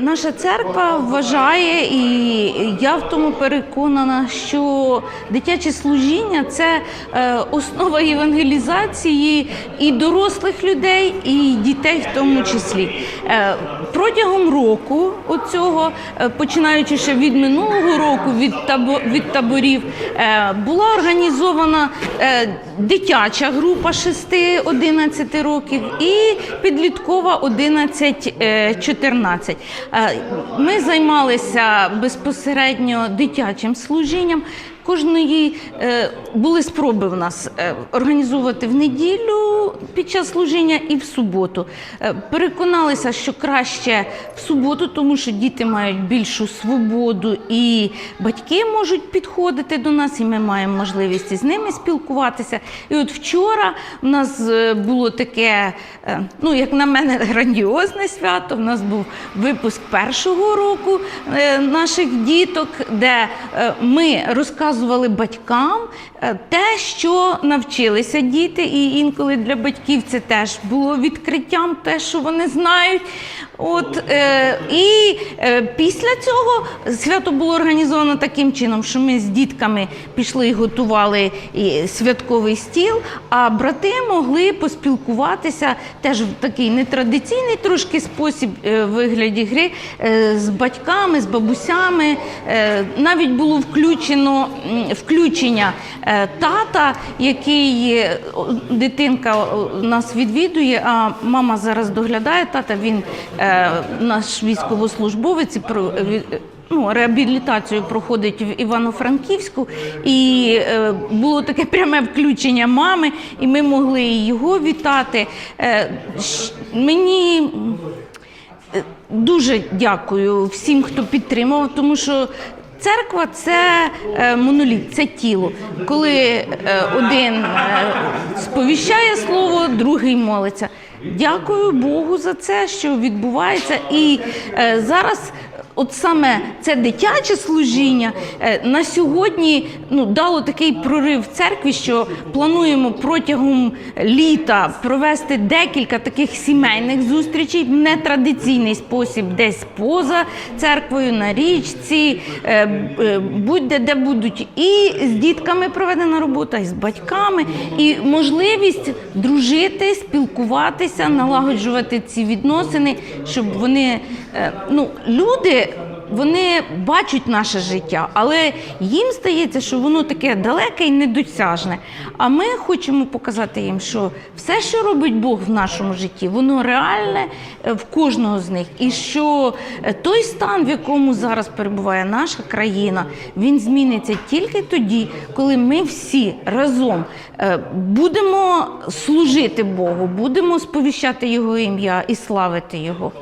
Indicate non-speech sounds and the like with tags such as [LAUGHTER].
Наша церква вважає, і я в тому переконана, що дитяче служіння це е, основа євангелізації і дорослих людей, і дітей в тому числі. Е, Протягом року, оцього, е, починаючи ще від минулого року, від табо- від таборів, була організована дитяча група 6-11 років і підліткова 11-14. Е, Ми займалися безпосередньо дитячим служінням. Кожної е, були спроби в нас е, організовувати в неділю під час служіння і в суботу. Е, переконалися, що краще в суботу, тому що діти мають більшу свободу і батьки можуть підходити до нас, і ми маємо можливість із ними спілкуватися. І от вчора в нас було таке, ну як на мене, [LAUGHS] грандіозне свято. В нас був випуск першого року наших діток, де ми розказували батькам е, те, що навчилися діти, і інколи для батьків це теж було відкриттям, те, що вони знають. От, е, і е, після цього свято було організовано таким чином, що ми з дітками пішли і готували святковий стіл, а брати могли поспілкуватися теж в такий нетрадиційний трошки спосіб е, вигляді гри е, з батьками, з бабусями. Е, навіть було включено включення е, тата, який е, дитинка нас відвідує, а мама зараз доглядає тата. Він е, наш військовослужбовець про ну, реабілітацію проходить в Івано-Франківську, і було таке [LAUGHS] пряме включення мами, і ми могли його вітати. Мені Дуже дякую всім, хто підтримував, тому що церква це е, моноліт, це тіло. Коли е, один е, сповіщає слово, другий молиться. Дякую Богу за це, що відбувається. І зараз. От саме це дитяче служіння е, на сьогодні ну, дало такий прорив в церкві, що плануємо протягом літа провести декілька таких сімейних зустрічей в нетрадиційний спосіб, десь поза церквою, на річці, е, е, будь-де де будуть і з дітками проведена робота, і з батьками, і можливість дружити, спілкуватися, налагоджувати ці відносини, щоб вони ну, люди. Вони бачать наше життя, але їм здається, що воно таке далеке і недосяжне. А ми хочемо показати їм, що все, що робить Бог в нашому житті, воно реальне е, в кожного з них. І що е, той стан, в якому зараз перебуває наша країна, він зміниться тільки тоді, коли ми всі разом е, будемо служити Богу, будемо сповіщати Його ім'я і славити Його.